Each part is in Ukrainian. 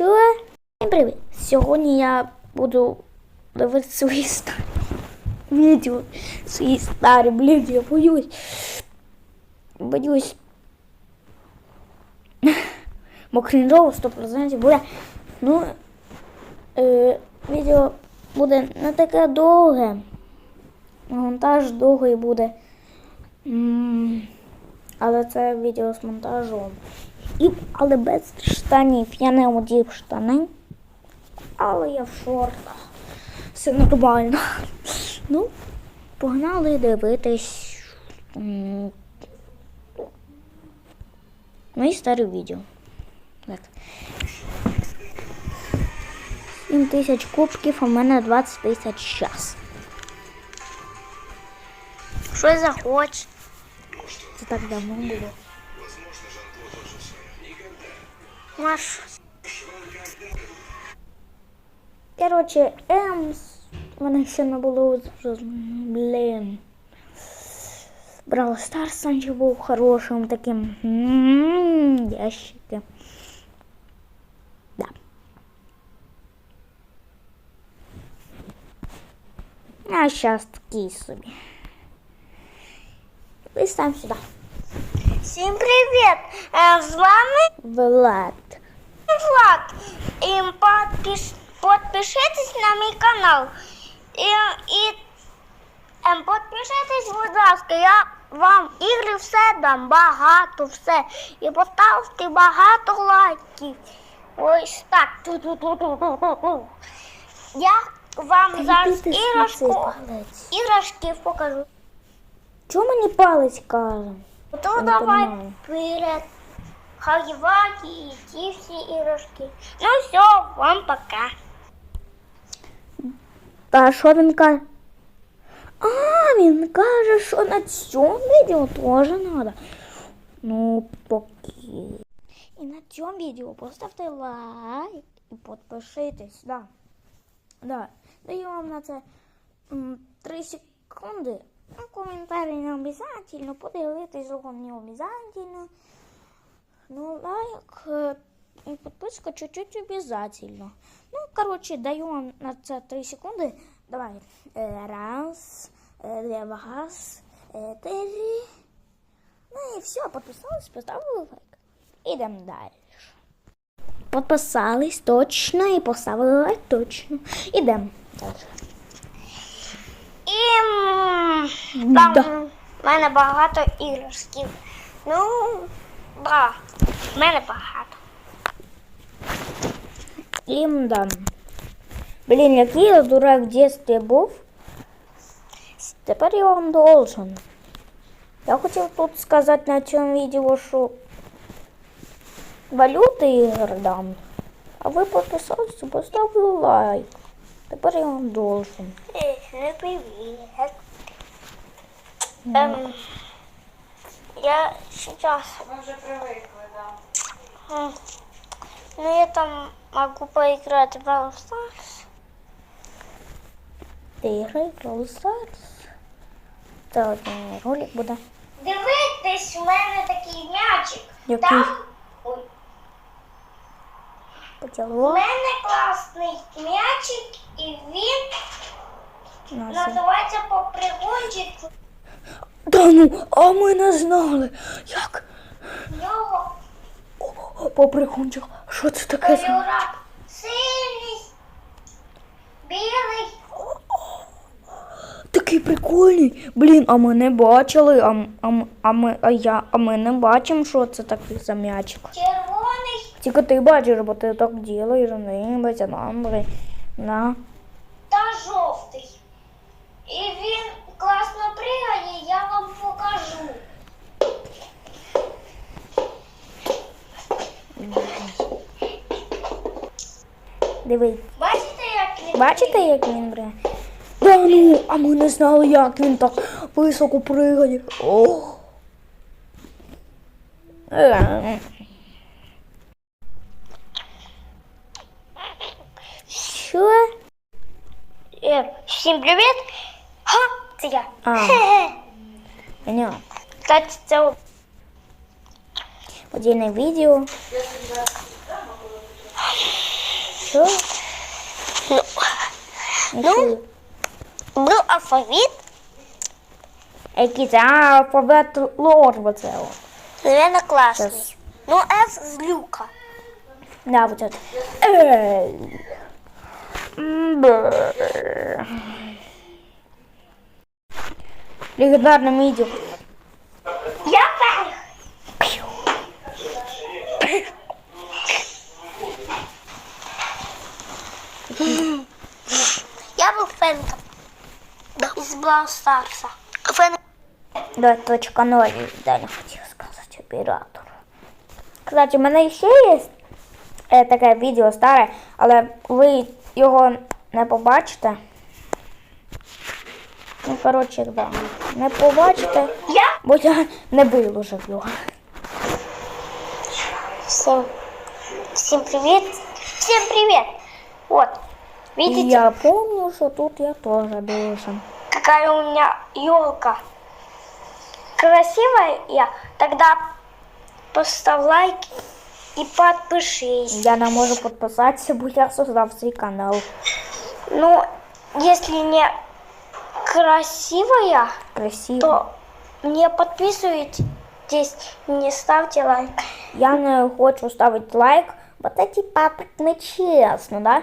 Що? Привіт! Сьогодні я буду дивитися свої старі відео. Свої старі, блін, я боюсь. Боюсь. Бо крінжово 100% буде. Ну, е, відео буде не таке довге. Монтаж довгий буде. Але це відео з монтажом. І, але без штанів. Я не одів штани. Але я в шортах. Все нормально. Ну, погнали дивитись. Мої старі відео. Так. 7 тисяч кубків, а в мене 20 тисяч час. Що захочеш? Це так давно було. Маш. Короче, Емс. У мене ще не було. Блін. Бравл Старс раніше був хорошим таким. м, Ящики. Да. А зараз такий собі. Ось там сюди. Всім привіт! Е, З вами Влад. Влад. І подпиш, підпишитесь на мій канал. І, і підпишитесь, будь ласка, я вам ігри все дам, багато все. І поставте багато лайків. Ось так. Я вам зараз іграшку, іграшки покажу. Чому мені палець каже? То давай вперед. Хагі-вагі і ті всі іграшки. Ну все, вам пока. Та що він каже? А, він каже, що на цьому відео теж треба. Ну, поки. І на цьому відео поставте лайк і підпишитесь. Да. Да. Даю вам на це 3 секунди. Ну, коментарі не обов'язково, подивитись зовсім не обов'язково. Ну, лайк е, і підписка чуть-чуть обов'язково. Ну, короче, даю вам на це 3 секунди. Давай. Е, Раз, е, два, е, три. Ну і все, підписались, поставили лайк. Ідемо далі. Підписались точно і поставили лайк точно. Ідемо далі. І там Да. в мене багато іграшків. Ну, да, в мене багато. Імдан. Блін, який я дурак в дитинстві був. Тепер я вам должен. Я хотів тут сказати на цьому відео, що валюти ігор дам. А ви підписалися, поставили лайк. Тепер я вам должен. Е, Привіт. Ем, Я сейчас... Ми вже привикли, да. Ну, я там могу поиграть в Brawl Stars. Ти грай Brawl Stars. Це один ролик буде. Дивитесь, у мене такий м'ячик. Який? Там ой, у мене класний м'ячик, і він Нас. називається попригончик. Та ну, а ми не знали. Як? В нього Поприкунчик, що це таке? кольора синій, білий. Такий прикольний. Блін, а ми не бачили, а, а, а, ми, а, я, а ми не бачимо, що це такий за м'ячик. червоний Тільки ти бачиш, бо ти так ділаєш, а нам. На. та жовтий. І він класно пригає, я вам покажу. Диви. Бачите, як він? Бачите, як він бре? Да ну, а ми не знали, як він так високо пригає. О. Е. Що? Е, Всім привіт! Ха, це я. А. Понятно. Кстати, це Отдельное видео. Що? Ну, Не чую. был алфавит, Який це? А, алфавит лорва це. о. наверное, классный. Сейчас. Ну, F злюка. Да, вот это. Эй. М, Я был фэнтом. Из Браwl Старса. Фэн... Да, точка ноль, да, не хотів сказати оператор. Кстати, у мене ще є е, таке відео старе, але ви його не побачите. Ну, коротше, да. Не побачите, Я бо я не виложив його. Всем, всем привет. Всем привет. Вот. І Видите, я пам'ятаю, що тут я теж должен. какая у меня елка красивая я? Тогда поставь лайк и подпишись. Я не можу підписатися, бо я создав свій канал. Ну, если не красивая, Красиво. то не подписывайтесь, не ставьте лайк. Я не хочу ставити лайк, бо це типа так нечесно, да?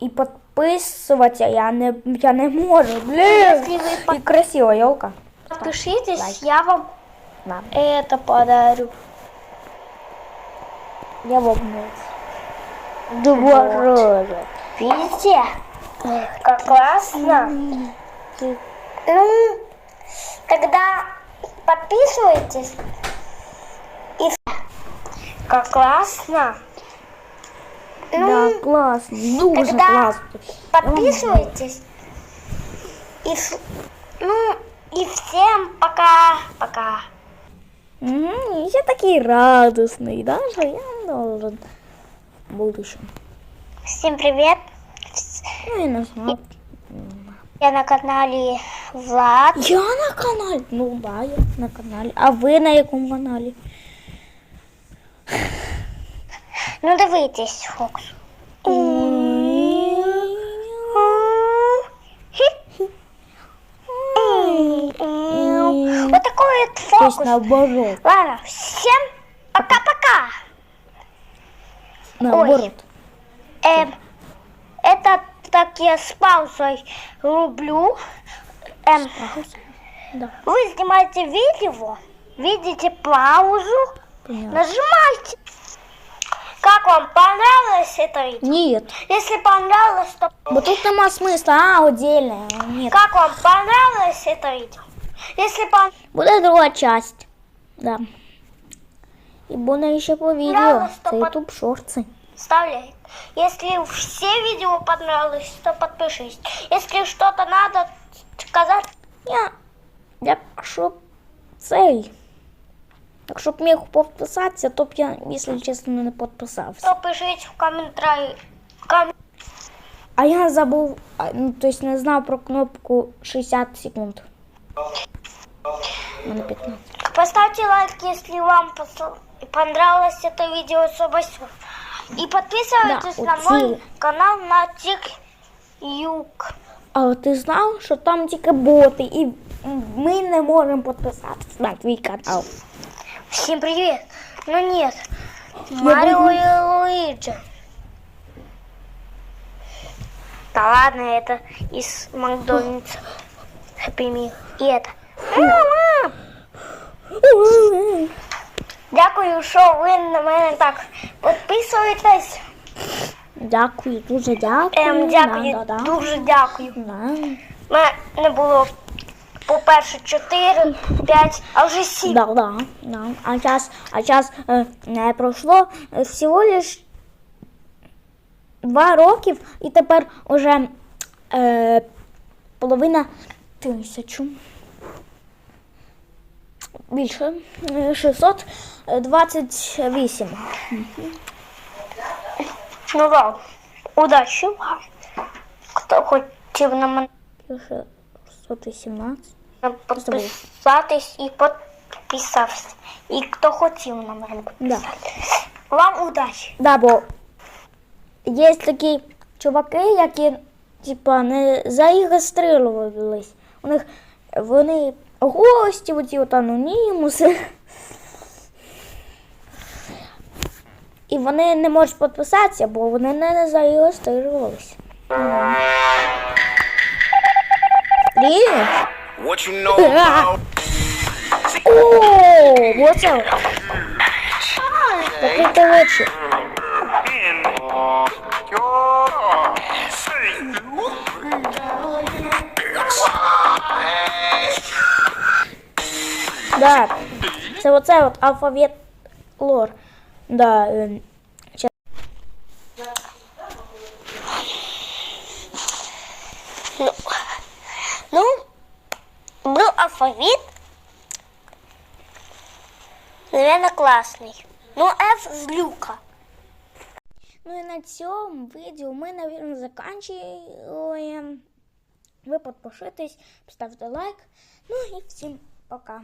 І підписуватися я не, я не можу. Блін. Если вы І красива елка. подпишитесь, лайк. я вам Да. это подарю. Я вогнусь. Два рази. Видите? Как классно. Ну, тогда подписывайтесь. И как классно. Ну, Да, класно. Дуже тогда класно. подписывайтесь. И, с- ну, и всем пока-пока. Угу, я такий радісний, да, що я должен бути ще. Всем привет. Ну, я не знав. Я на канале Влад. Я на каналі. Ну, да, я на каналі. А ви на якому каналі? Ну, дивитесь, Фокс. Вот такой вот фокус. наоборот. Ладно, всем пока-пока. Наоборот. Эм, это так я с паузой рублю. Эм, Да, вы снимаете видео, видите паузу, понятно. нажимайте. Как вам понравилось это видео? Нет. Если понравилось, то Бо тут нема смисла, а, отдельно. Нет. как вам понравилось это видео? Если понравилось, Буде друга часть. Да. І буде ще по. Правда, Це що YouTube шорти. ставь лайк. Если все видео понравилось, то подпишись. Если что-то надо сказать, Я, якщо цей. Якщо б міг підписатися, то б я, якщо чесно, не підписався. то пишите в комментарии. В ком- А я забув, ну, тобто не знав про кнопку 60 секунд. Мене 15. Поставьте лайк, если вам понравилось это видео с Обасю. И подписывайтесь Да, на вот мой канал на TikTok. А ти знав, що там тільки боти, і ми не можемо підписатися на твій канал. Всем привет. Ну нет. Марио и Луиджи. Да ладно, это из Макдональдса. Happy Meal. И это. Дякую, що ви на мене так підписуєтесь. Дякую, дуже дякую. Ем, дякую, Да, да, да. дуже дякую. Да. Мене було по-перше 4, 5, а вже 7. Да, да, да. А час, а час е, не пройшло е, всього лиш два років, і тепер уже е, половина тисячу. Більше е, 628. Ну ладно, удачі вам. Хто хотів на мене Більше 618. підписатись і підписався. І хто хотів на мене Да. Вам удачі. Да, бо є такі чуваки, які типа не зареєструвались. У них вони гості, оці от анонімуси. І вони не можуть підписатися, бо вони не зареєструвалися. Привіт! What you know about О, оце. от. Закрийте очі. Да. Це оце от алфавіт лор. Да. ем, щас. Ну, был алфавит. Наверное, классный. Ну, F злюка. Ну і на цьому відео ми, наверное, заканчуємо. Ви підпишитесь, поставте лайк. Ну і всім пока.